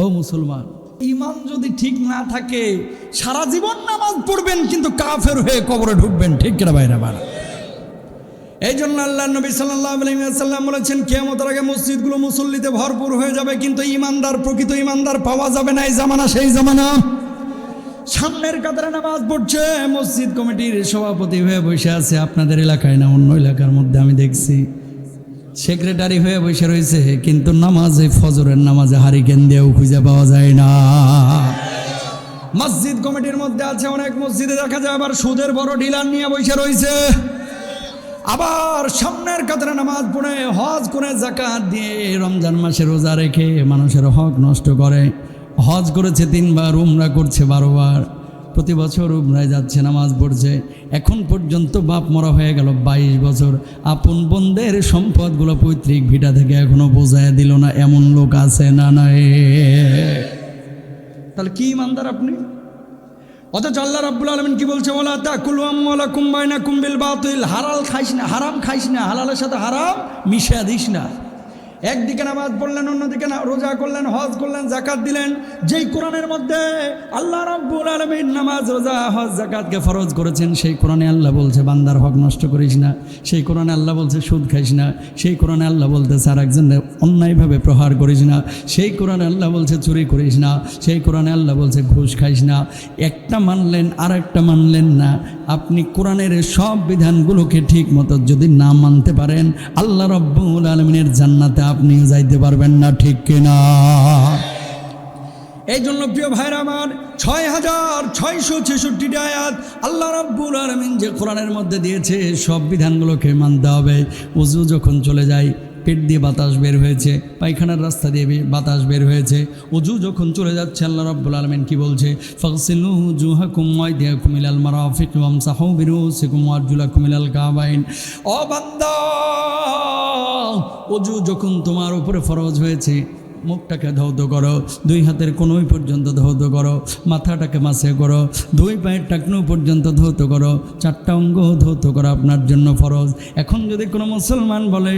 ও মুসলমান ইমান যদি ঠিক না থাকে, সারা জীবন নামাজ পড়বেন, কিন্তু কাফের হয়ে কবরে ঢুকবেন, ঠিক কিনা বাইরে বার এই জন্য আল্লাহ নবী সাল্লাম বলেছেন কেমতের আগে মসজিদগুলো মুসল্লিতে ভরপুর হয়ে যাবে, কিন্তু ইমানদার প্রকৃত ইমানদার পাওয়া যাবে না, এই জামানা, সেই জামানা। সামনের কাতারে নামাজ পড়ছে, মসজিদ কমিটির সভাপতি হয়ে বসে আছে, আপনাদের এলাকায় না, অন্য এলাকার মধ্যে আমি দেখছি। সেক্রেটারি হয়ে বসে রয়েছে, কিন্তু নামাজে, ফজরের নামাজে হারিকেন দিয়েও খুঁজে পাওয়া যায় না। মসজিদ কমিটির মধ্যে আছে অনেক মসজিদে, দেখা যায় আবার সুদের বড় ডিলার নিয়ে বসে রয়েছে। আবার সামনের কাতারে নামাজ পড়ে, হজ করে জাকাত দিয়ে রমজান মাসে রোজা রেখে মানুষের হক নষ্ট করে। হজ করেছে তিনবার, উমরা করছে বারোবার। প্রতি বছর উমরায় যাচ্ছে, নামাজ পড়ছে। এখন পর্যন্ত বাপ মরা হয়ে গেল বাইশ বছর। আপন বন্ধের সম্পদগুলো পৈতৃক ভিটা থেকে এখনও বোঝায় দিল না, এমন লোক আছে না নাই। তাহলে কি ইমানদার আপনি? অথচ আল্লাহ রাব্বুল আলমিন কি বলছে? ওলা তা কুলুয়াম ওলা কুম্বাইনা কুম্বিল বাতিল। হারাল খাইস না, হারাম খাইস না। হালালের সাথে হারাম মিশা দিস না। একদিকে নামাজ পড়লেন, অন্যদিকে রোজা করলেন, হজ করলেন জাকাত দিলেন। যেই কোরআনের মধ্যে আল্লাহ রাব্বুল আলমিন নামাজ, রোজা, হজ জাকাতকে ফরজ করেছেন, সেই কোরআনে আল্লাহ বলছে, বান্দার হক নষ্ট করিস না। সেই কোরআনে আল্লাহ বলছে, সুদ খাইস না। সেই কোরআনে আল্লাহ বলতেছে আর একজন অন্যায়ভাবে প্রহার করিস না। সেই কোরআনে আল্লাহ বলছে, চুরি করিস না। সেই কোরআনে আল্লাহ বলছে, ঘুষ খাইস না। একটা মানলেন আর একটা মানলেন না। আপনি কোরআনের সব বিধানগুলোকে ঠিক মতো যদি না মানতে পারেন, আল্লাহ রব্বুল আলমিনের জান্নাতে আপনিও যাইতে পারবেন না, ঠিক কিনা? এই জন্য প্রিয় ভাইর আমার ছয় হাজার ছয়শো ছেষট্টিটা আয়াত আল্লাহ রাব্বুল আলমিন যে কোরআনের মধ্যে দিয়েছে, সব বিধানগুলোকে মানতে হবে। উজু যখন চলে যায় পেট দিয়ে বাতাস বের হয়েছে, পায়খানার রাস্তা দিয়ে বাতাস বের হয়েছে। অজু যখন চলে যাচ্ছে, আল্লাহ রাব্বুল আলমিন কি বলছে? কুমিলাল ওয়ারজুলা কুমিলাল কাবাইন। উজু যখন তোমার উপরে ফরজ হয়েছে, মুখটাকে ধৌত করো, দুই হাতের কোনোই পর্যন্ত ধৌত করো, মাথাটাকে মাসে করো, দুই পায়ের টাকনো পর্যন্ত ধৌত করো, চারটা অঙ্গ ধৌত করো আপনার জন্য ফরজ। এখন যদি কোনো মুসলমান বলে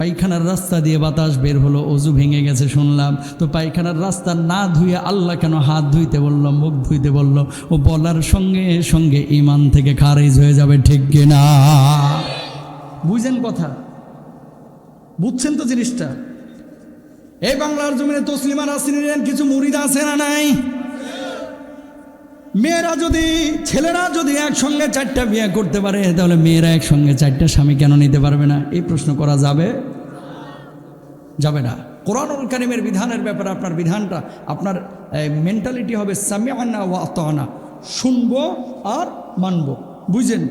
পায়খানার রাস্তা দিয়ে বাতাস বের হলো, অজু ভেঙে গেছে শুনলাম। তো পায়খানার রাস্তা না ধুয়ে আল্লাহ কেন হাত ধুইতে বলল, মুখ ধুইতে বলল? ও বলার সঙ্গে সঙ্গে ইমান থেকে খারিজ হয়ে যাবে, ঠিক কিনা বুঝেন কথা। বুঝছেন তো জিনিসটা? এই বাংলার জমিনে তসলিমা নাসরিনের কিছু মুরিদ আছে না নাই? মেয়েরা যদি, ছেলেরা যদি একসঙ্গে চারটা বিয়ে করতে পারে, তাহলে মেয়েরা একসঙ্গে চারটা স্বামী কেন নিতে পারবে না? এই প্রশ্ন করা যাবে। যাবে না। কোরআনুল কারিমের বিধানের ব্যাপারে আপনার বিধানটা, আপনার মেন্টালিটি হবে সামিয়ানা ও আতনা শুনব আর মানব। বুঝলেন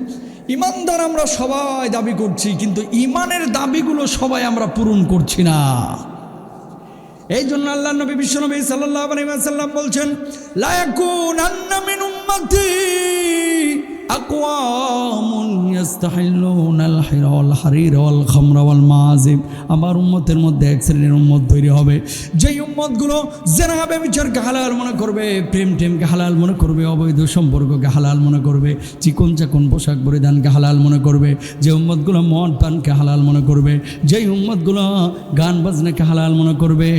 ইমানদার আমরা সবাই দাবি করছি, কিন্তু ইমানের দাবিগুলো সবাই আমরা পূরণ করছি না। এই জন্য আল্লাহ নবী, বিশ্বনবী ওয়াসাল্লাম বলছেন, লা ইয়াকুনান্না মিন আমার মধ্যে এক শ্রেণির তৈরি হবে। যেই উম্মতগুলো হালাল মনে করবে, প্রেম মনে করবে, অবৈধ সম্পর্ককে হালাল মনে করবে, চিকন চাকন পোশাক পরিধানকে হালাল মনে করবে, যে উম্মতগুলো মদ পানকে হালাল মনে করবে, যেই উম্মতগুলো গান বাজনাকে হালাল মনে করবে।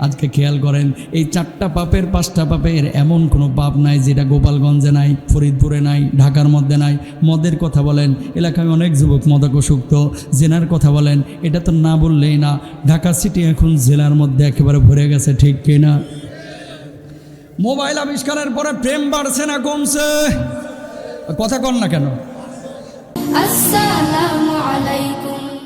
আজকে খেয়াল করেন, এই চারটা পাপের পাঁচটা পাপের এমন কোনো পাপ নাই যেটা গোপালগঞ্জে নাই, ফরিদপুরে নাই, ঢাকার মধ্যে নাই। মদের কথা বলেন, এলাকায় অনেক যুবক মদাকসুক্ত। জেনার কথা বলেন, এটা তো না বললেই না। ঢাকা সিটি এখন জেলার মধ্যে একেবারে ভরে গেছে, ঠিক কিনা মোবাইল আবিষ্কারের পরে প্রেম বাড়ছে না, কমছে। কথা কন না কেন? আসসালামু